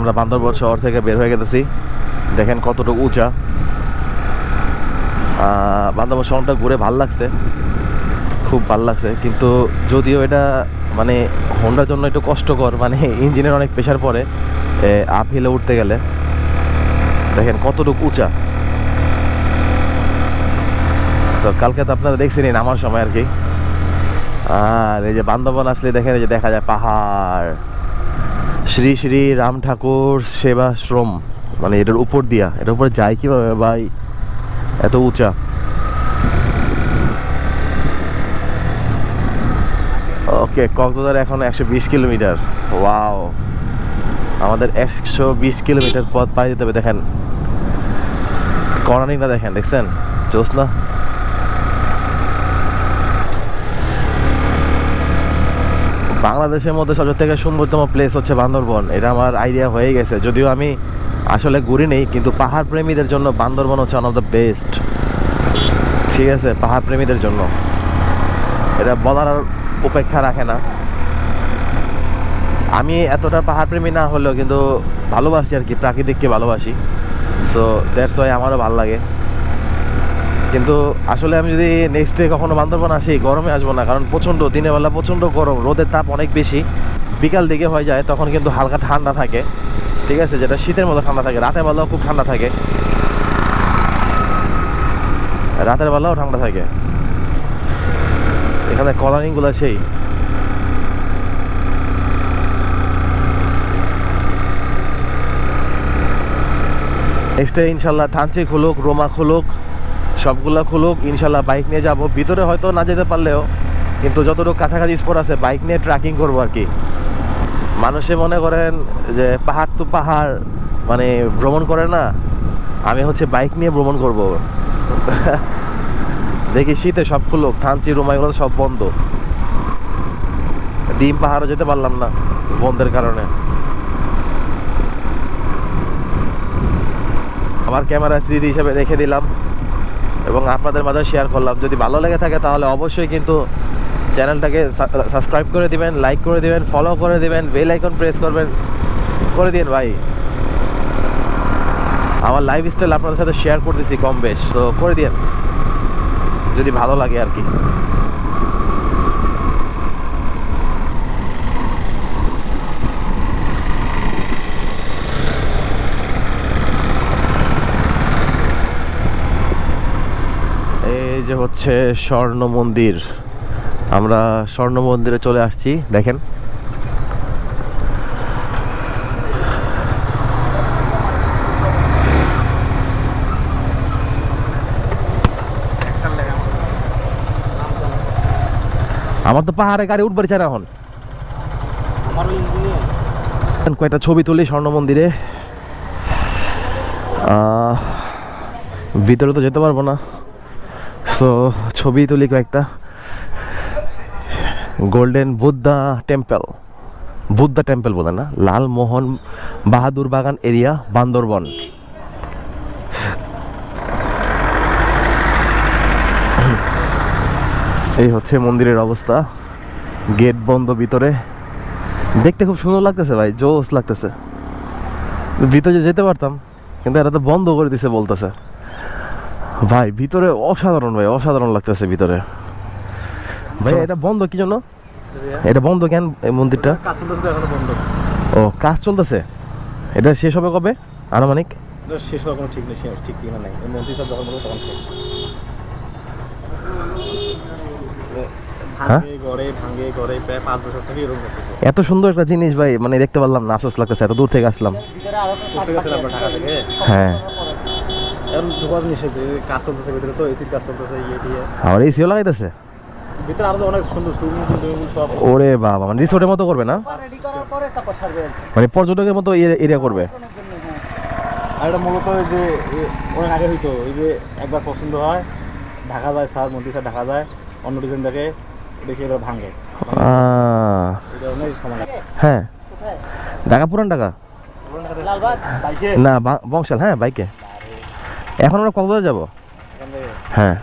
আমরা বান্দরবন শহর থেকে বের হয়ে গেতেছি। দেখেন কতটুকু উঁচা। বান্দরবন শহরটা ঘুরে ভালো লাগছে। খুব ভালো লাগছে। কিন্তু যদিও এটা মানে হোন্ডার জন্য একটু কষ্টকর মানে ইঞ্জিনের অনেক প্রেশার পড়ে আপ হিলে উঠতে গেলে। দেখেন কতটুকু উঁচা। তো কালকে তো আপনারা দেখছেনই নামার সময় আর কি। আর এই যে বান্দরবন আসলে দেখেন, এই যে দেখা যায় পাহাড়। শ্রী শ্রী রাম ঠাকুর সেবাশ্রম মানে এটার উপর দিয়া, এটার উপরে যায় কীভাবে ভাই? এত উঁচা। ওকে, কক্সবাজার এখন একশো বিশ কিলোমিটার। ওয়াও। আমাদের একশো বিশ কিলোমিটার পথ পাড়ি দিতে হবে, দেখেন। কর্নারিংটা দেখেন, দেখছেন? চোস না? বাংলাদেশের মধ্যে সবচেয়ে থেকে সুন্দরতম প্লেস হচ্ছে বান্দরবন। এটা আমার আইডিয়া হয়ে গেছে। যদিও আমি আসলে ঘুরি নেই, কিন্তু পাহাড় প্রেমীদের জন্য বান্দরবন হচ্ছে ওয়ান অফ দ্য বেস্ট ঠিক আছে, পাহাড় প্রেমীদের জন্য। এটা বলার উপেক্ষা রাখে না। আমি এতটা পাহাড় প্রেমী না হলেও কিন্তু ভালোবাসি আর কি, প্রাকৃতিককে ভালোবাসি। সো দ্যাটস ওয়াই আমারও ভালো লাগে। কিন্তু আসলে আমি যদি নেক্সট ডে কখনো বান্দরবন আসি, গরমে আসব না। কারণ প্রচণ্ড দিনের বেলা প্রচণ্ড গরম, রোদের তাপ অনেক বেশি। বিকাল দিকে হয়ে যায়, তখন কিন্তু হালকা ঠান্ডা থাকে। ঠিক আছে? যেটা শীতের মতো ঠান্ডা থাকে। রাতের বেলাও খুব ঠান্ডা থাকে। রাতের বেলাও ঠান্ডা থাকে। এখানে কলারিংগুলো সেই। নেক্সট ডে ইনশাল্লাহ থানচি খুলুক, রোমা খুলুক। সবগুলা খুলুক, ইনশাল্লাহ বাইক নিয়ে যাব। ভিতরে হয়তো না যেতে পারলেও, কিন্তু যতটুকু কাছাকাছি স্পট আছে বাইক নিয়ে ট্রেকিং করব আর কি। মানুষে মনে করেন যে পাহাড় তো পাহাড় মানে ভ্রমণ করে না, আমি হচ্ছে বাইক নিয়ে ভ্রমণ করব। দেখি শীতে সব খুলুক থানচি রোমা এগুলো সব বন্ধ। ডিম, পাহাড়ও যেতে পারলাম না, বন্ধের কারণে। আমার ক্যামেরা স্মৃতি হিসেবে রেখে দিলাম। এবং আপনাদের মাঝে শেয়ার করলাম। যদি ভালো লেগে থাকে তাহলে অবশ্যই কিন্তু চ্যানেলটাকে সাবস্ক্রাইব করে দিবেন লাইক করে দিবেন ফলো করে দিবেন বেল আইকন প্রেস করবেন, করে দিন ভাই। আমার লাইফ স্টাইল আপনাদের সাথে শেয়ার করতেছি কম বেশ, তো করে দিন যদি ভালো লাগে আর কি এই যে হচ্ছে স্বর্ণ মন্দির আমরা স্বর্ণ মন্দিরে চলে আসছি, দেখেন। আমার তো পাহাড়ে গাড়ি উঠবার চায় এখন। কয়েকটা ছবি তুলি স্বর্ণ মন্দিরে ভিতরে তো যেতে পারব না। সো ছবি তুলি কয়েকটা। Golden Buddha temple Buddha temple বলে না, লালমোহন বাহাদুর বাগান এরিয়া, বান্দরবন। এই হচ্ছে মন্দিরের অবস্থা। গেট বন্ধ ভিতরে। দেখতে খুব সুন্দর লাগতেছে ভাই, জোস লাগতেছে। ভিতরে যেতে পারতাম, কিন্তু এটা তো বন্ধ করে দিছে বলতেছে। ভাই ভিতরে অসাধারণ ভাই অসাধারণ লাগতেছে ভিতরে। ভাই এটা বন্ধ কি জন্য? এটা বন্ধ কেন এই মন্দিরটা? ও কাজ চলতেছে? এটা শেষ হবে কবে? আনুমানিক? শেষ হওয়ার কোনো ঠিক নেই ঠিক ঠিকানা নেই। এই মন্ত্রী সব যখন তখন শেষ। হ্যাঁ? এত সুন্দর একটা জিনিস ভাই মানে দেখতে পারলাম না আফসোস লাগতেছে এত দূর থেকে আসলাম। হ্যাঁ। এখন ঢোকার নিষেধ কাজ চলতেছে ভিতরে তো এসির কাজ চলতেছে ইয়ে দিয়ে আমার এসিও লাগাইতেছে? ভিতরে আরও অনেক সুন্দর সুইমিং পুল সব। ওরে বাবা মানে রিসোর্টের মতো করবে না? রেডি করার পরে তারপর ছাড়বে আর কি। মানে পর্যটকের মতো এরিয়া করবে? হ্যাঁ। আর এটা মূলত ওই যে অনেক আগে হইতো ওই যে একবার পছন্দ হয় ঢাকা যায় স্যার মন্ত্রী স্যার ঢাকা যায় অন্য ডিজাইন দেখে এটা সে এবার ভাঙে। হ্যাঁ। ঢাকা পুরান ঢাকা? না বা- বংশাল হ্যাঁ বাইকে। এখন আমরা কক্সবাজার যাব? হ্যাঁ।